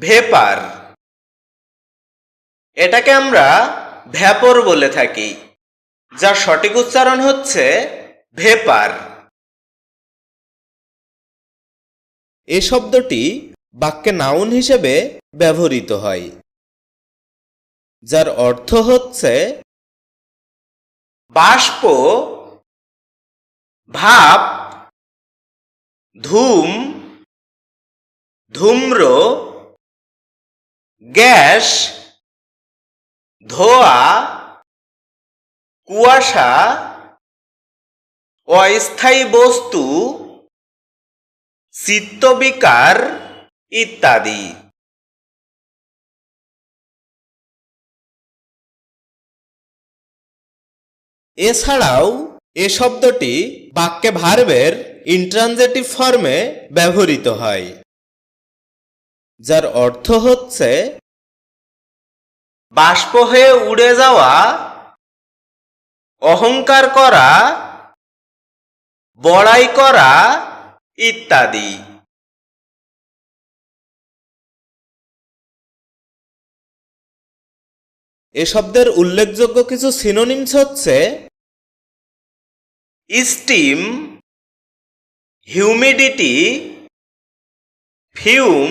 Vapour. এটাকে আমরা vapour বলে থাকি, যার সঠিক উচ্চারণ হচ্ছে ভেপার। এ শব্দটি বাক্যে নাউন হিসেবে ব্যবহৃত হয়, যার অর্থ হচ্ছে বাষ্প, ভাপ, ধূম, ধূম্র গ্যাস, ধোয়া, কুয়াশা, অস্থায়ী বস্তু, চিত্তবিকার ইত্যাদি। এছাড়াও এ শব্দটি বাক্যে ভার্বের ইন্ট্রানজেটিভ ফর্মে ব্যবহৃত হয়। যার অর্থ হচ্ছে বাষ্প হয়ে উড়ে যাওয়া অহংকার করা বড়াই করা ইত্যাদি। এ শব্দের উল্লেখযোগ্য কিছু সিনোনিমস হচ্ছে steam humidity fume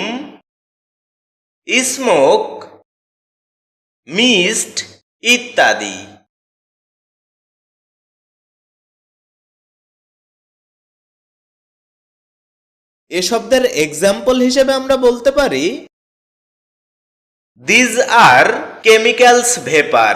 smoke mist ইত্যাদি। এ শব্দের এক্সাম্পল হিসেবে আমরা বলতে পারি দিজ আর কেমিক্যালস ভেপার